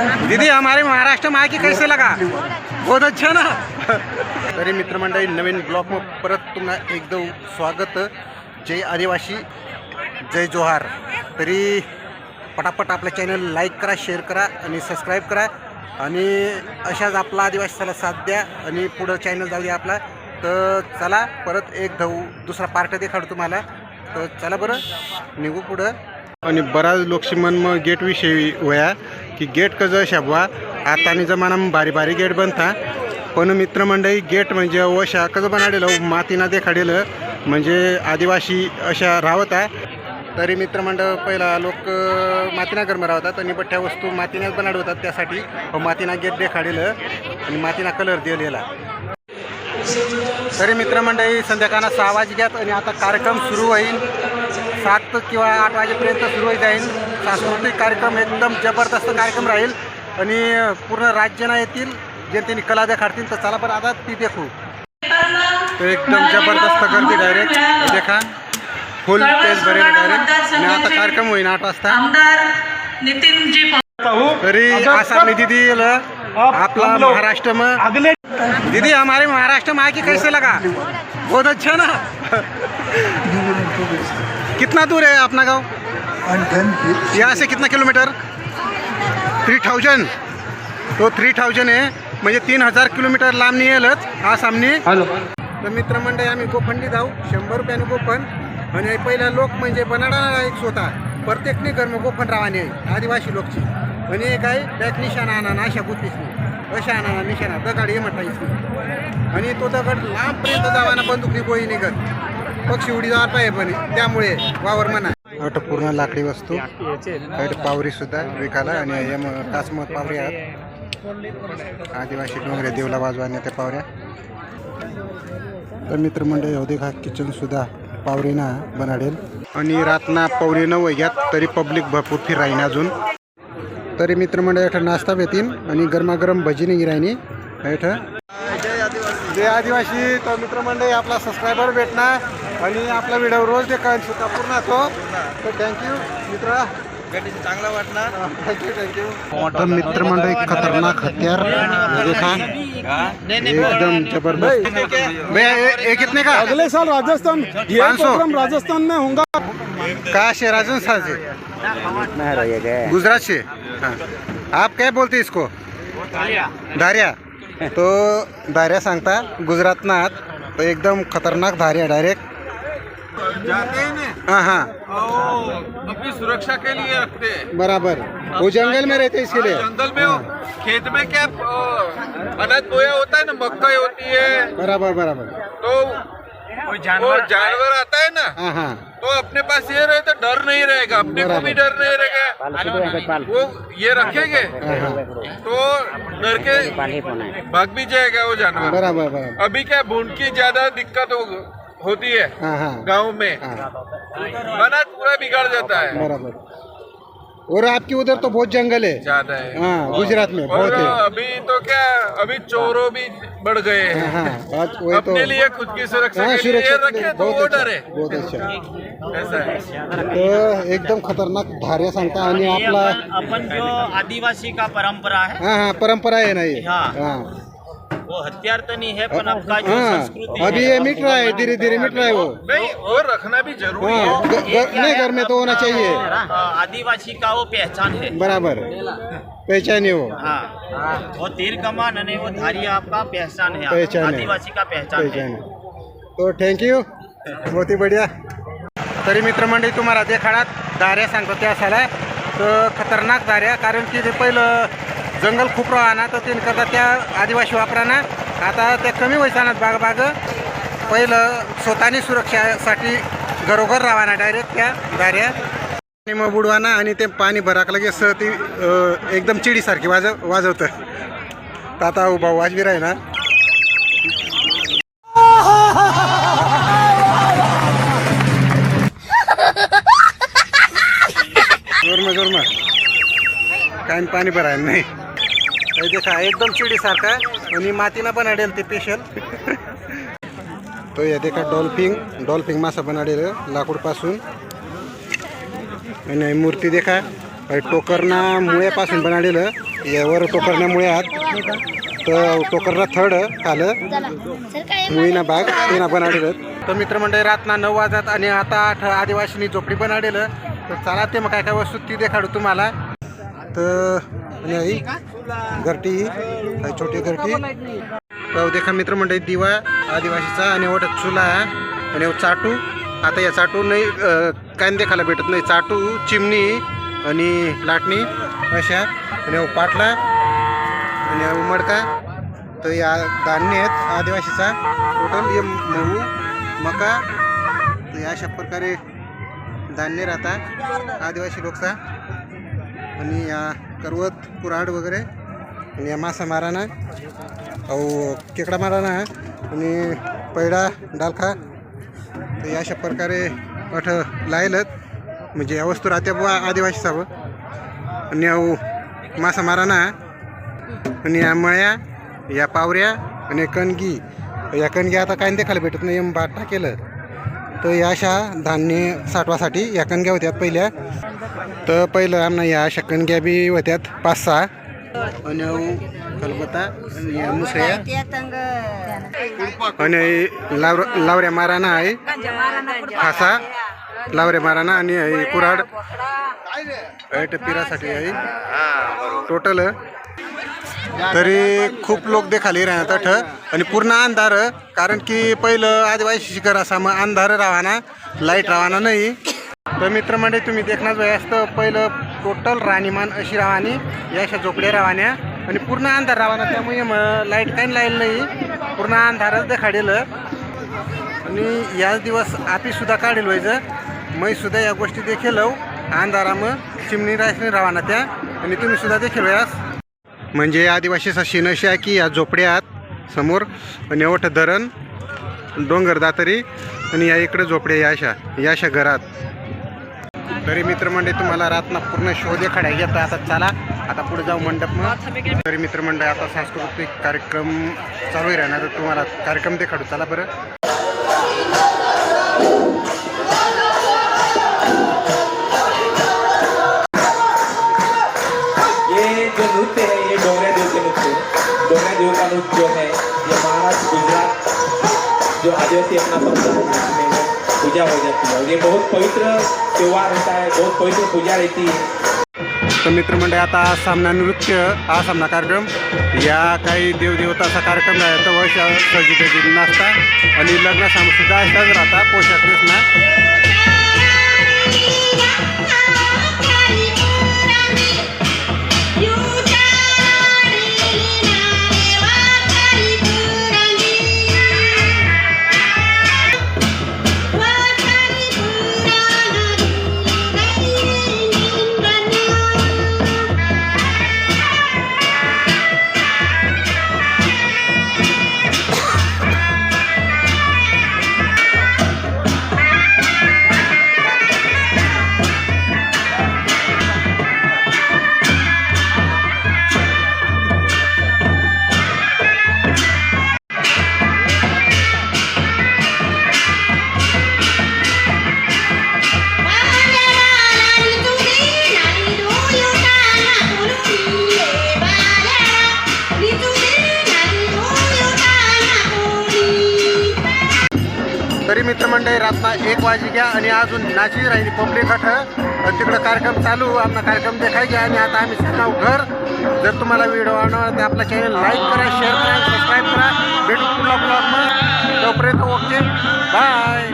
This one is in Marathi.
दीदी हमारे महाराष्ट्र में आके कैसे लगा? बहुत अच्छा ना? तरी मित्रमंडळी नवीन ब्लॉग मग परत पुन्हा एकदम स्वागत. जय आदिवासी जय जोहार. तरी पटापट आपल्या चॅनल लाईक करा शेअर करा आणि सबस्क्राईब करा. आणि अशाच आपला आदिवासीला साथ द्या आणि पुढं चॅनल जाऊ द्या आपला. तर चला परत एक धाऊ दुसरा पार्ट देखाडू तुम्हाला. तर चला बरं निघू पुढं. आणि बराच लोकशी मन मग गेट विषयी वया की गेट कसं शाबवा आतानी जमानाમાં भारी भारी गेट बनता. पण मित्रमंडळी गेट म्हणजे वशा कसं बनाडेलं? मातीना देखाडेलं. म्हणजे आदिवासी अशा राहता आहे तरी मित्रमंडळ पहिला लोक मातीना गरम राहतात आणि बठ्ठ्या वस्तू मातीनाच बनाडवतात त्यासाठी. हो, मातीना गेट देखाडेलं आणि मातीना कलर दिलेला. तरी मित्रमंडळी संध्याकाळ सहा वाजल्यात आणि आता कार्यक्रम सुरू होईल. सात किंवा आठ वाजेपर्यंत सुरू होईल जाईल. सांस्कृतिक कार्यक्रम एकदम जबरदस्त कार्यक्रम राहील आणि पूर्ण राज्यना येतील जनतेने कला देखाडतील तर चला बरं आता ती देखू. तर एकदम जबरदस्त गर्दी डायरेक्ट देखा. फुल भरेल डायरेक्ट आणि आता कार्यक्रम होईल आठ वाजता. तरी निधी दिल आपला महाराष्ट्र में अगले दीदी हमारे महाराष्ट्र में आके कैसे लगा? बहुत अच्छा ना? कितना दूर है अपना गांव? यहाँ से कितना किलोमीटर? Three thousand. तो थ्री थाउजंड आहे म्हणजे तीन हजार किलोमीटर लांब नाही येलच आसामनी हॅलो। तर मित्रमंडळी आम्ही गोफंडी जाऊ शंभर रुपयाने गोफण आणि पहिला लोक म्हणजे बनाडा एक स्वतः। प्रत्येकने कर्म गोफण रावाने आहे आदिवासी लोकची। आणि एक आहे बॅक निशाणा आणा अशा गुतीसनी अशा आणा निशाणा दगड ये म्हणता इसनी आणि तो दगड लांबपर्यंत जावाना बंदुकनी गोळी निघत। पक्षी उडी जात आहे पण त्यामुळे वावर म्हणा. अट पूर्ण लाकडी वस्तू. पावरी सुद्धा विकायला आणि टाचमत पावरी आहेत. आदिवासी डोंगरे देवला बाजू त्या पावऱ्या. तर मित्रमंडळ होते हा किचन सुद्धा पावरीना बनाडेल. आणि रातना पावरी न वैग्यात तरी पब्लिक भरपूर फिराईन अजून. तरी मित्रमंडळ इथं नाश्ता भेटीन आणि गरमागरम भजी नाही राहिनी. इथं. जय आदिवासी. तर मित्रमंडळी आपला सबस्क्रायबर भेटणार. आणि आपला व्हिडिओ रोज देखा सुद्धा पूर्ण तो. तर थँक्यू मित्र. चांगला वाटणार थँक्यू थँक्यू तर मित्रमंडळी खतरनाक हत्यार. देखा एकदम ज़बरदस्त. ये, ये कितने का? अगले साल राजस्थान. ये प्रोग्राम राजस्थान में होगा. कहाँ से राजस्थान से गुजरात से? हाँ। आप क्या बोलते इसको? धारिया। तो धारिया सांगता गुजरात ना तो एकदम खतरनाक धारिया डायरेक्ट। जाते हैं ना? हाँ हाँ। अपनी सुरक्षा के लिए रखते हैं। बराबर। वो जंगल में रहते इसके लिए जंगल में खेत में क्या अनाज बोया होता है ना मक्का होती है। बराबर बराबर। तो वो जानवर आता है ना हाँ हाँ। तो अपने पास ये रहे तो डर नहीं रहेगा। अपने को भी डर नहीं रहेगा। वो ये रखेंगे हाँ हाँ। तो डर के भाग भी जाएगा वो जानवर। बराबर बराबर। अभी क्या भूड की ज़्यादा दिक्कत हो, होती है। हाँ हाँ। गाँव में। हाँ। अनाज पूरा बिगड़ जाता है। बराबर। और आपके उधर तो बहुत जंगल है। ज़्यादा है। हाँ गुजरात में बहुत है। अभी तो क्या अभी चोरों भी बढ़ गए हाँ। हैं हाँ आज वही तो लिए खुद की सुरक्षा हाँ के लिए रखे तो वो बहुत डर। है अच्छा बहुत अच्छा। ऐसा है। तर एकदम खतरनाक धार्या सांगता आणि आपला अपन जो आदिवासी का परंपरा है। हाँ हाँ परंपरा है ना ये। हाँ। हाँ वो हथियार तो नहीं है पर आपका जो हाँ। संस्कृति अभी ये मिट रहा है धीरे धीरे मिट रहा है वो। नहीं वो रखना भी ज़रूरी हाँ है। नहीं घर में तो होना चाहिए। आदिवासी का वो पहचान है। बराबर। पहचानिए वो। हाँ वो तीर कमान आणि वो धारी आपका पहचान है। पहचान है। आदिवासी का पहचान है। पहचान तो यू बहुत ही बढिया। तरी मित्रमंडळी तुम्हाला देखाडात दाऱ्या सांगतो त्या तर खतरनाक दाऱ्या कारण की ते पहिलं जंगल खूप राहणार तर ते करता त्या आदिवासी वापराना. आता त्या कमी वयसानात बाग बाग पहिलं स्वतःनी सुरक्षासाठी घरोघर राहणार डायरेक्ट त्या दाऱ्या आणि मग बुडवाना आणि ते पाणी भराक लगेच ती एकदम चिडीसारखी वाजव वाजवतं. तर आता उभा वाजवी राही ना जोरमा जोरमा. काय पाणी भरायला नाही. हे देखा एकदम चिडीसारखा आणि मातीनं बनाडेल ते स्पेशल तो या देखा डॉल्फिंग डॉल्फिंग मासा बनाडेल लाकूडपासून. आणि मूर्ती देखा टोकरना मुळ्यापासून मुळ्यापासून बनवलेलं यावर टोकरना मुळ्यात तर टोकरना थड आलं. मुळीना बाग तिना बनवलेलं तर मित्रमंडळी रातना नऊ वाजत आणि आता आठ आदिवासीनी झोपडी बनवलेलं तर चला ते मग काय काय वस्तू ती देखाडू तुम्हाला. तर घरटी काही छोटी घरटी. तर देखा मित्रमंडळी दिवा आदिवासीचा आणि एवढा चुला आणि हो चाटू. आता या चाटू नाही कांदे खायला देखायला भेटत नाही. चाटू चिमणी आणि लाटणी अशा. आणि हो पाटला आणि एवढं मडका. तर या धान्य आहेत आदिवासीचा. टोटल हे मऊ मका. तर या अशा प्रकारे धान्य राहतात आदिवासी लोकचा. आणि या करवत कुऱ्हाड वगैरे. आणि या मासा माराना. अहो केकडा माराना आणि पैडा डालखा. तर अशा प्रकारे अठ लायलत. म्हणजे या वस्तू राहत्या बुवा आदिवासी सावं. आणि अहो मासा माराना आणि या मळ्या या पावऱ्या आणि कणगी. या कणगी आता काय देखायला भेटत नाही एम बाट केलं. तर या अशा धान्य साठवासाठी या कणग्या होत्यात पहिल्या. तर पहिलं आमना या अशा कणग्या बी होत्यात पाच सहा. कलबत्ता आणि या आणि लावर लावऱ्या माराना आहे. फासा लावऱ्या माराना आणि कुराड कुऱ्हाड. ऐट पिरासाठी आहे. टोटल तरी खूप लोक देखाली राहणार अठ आणि पूर्ण अंधार कारण की पहिलं आदिवासी शिखर असा मग अंधार राहणार लाइट राहणार नाही. तर मित्र म्हणजे तुम्ही देखणार असतं पहिलं टोटल राहणीमान अशी राहणी या अशा झोपड्या राहण्या. आणि पूर्ण अंधार राहणार त्यामुळे मग लाइट काही लाईल नाही. पूर्ण अंधारच देखाडेल. आणि याच दिवस आपीसुद्धा काढेल व्हायचं. मै सुद्धा या गोष्टी देखील अंधारा मग चिमणी राहणी राहणार त्या. आणि तुम्हीसुद्धा देखील व्यास. म्हणजे आदिवासी शिन अशी आहे की या झोपड्यात समोर आणि धरण डोंगर दातरी आणि या इकडे झोपड्या या अशा या अशा घरात. तरी मित्रमंडळी तुम्हाला रातना पूर्ण शोधे खड्या घेतो आता चला आता पुढे जाऊ मंडप मग. तरी मित्रमंडळ आता सांस्कृतिक कार्यक्रम चालू राहणार तर तुम्हाला कार्यक्रम देखाडू. चला बरं. जो नृत्य है ये डोंगरा देव के नृत्य डोंगरा देव का नृत्य जो है ये महाराष्ट्र गुजरात जो आदिवासी अपना समुदाय है पूजा हो जाती है और ये बहुत पवित्र त्यौहार होता है बहुत पवित्र पूजा रहती है. तर मित्रमंडळी आता हा सामना नृत्य हा सामना कार्यक्रम या काही देवदेवताचा कार्यक्रम आहे तर वर्ष सजी नाचता आणि लग्न सुद्धा अशाच राहता पोशाख दिसणार. रातना एक वाजी घ्या आणि अजून नाची राहिली पब्लिक अठ आणि तिकडं कार्यक्रम चालू आमचा कार्यक्रम देखायचे आणि आता आम्ही सांगाव घर. जर तुम्हाला व्हिडिओ आवडला तर आपला चॅनल लाईक करा शेअर करा सबस्क्राईब करा. भेटू पुन्हा ब्लॉगमध्ये तोपर्यंत ओके. बाय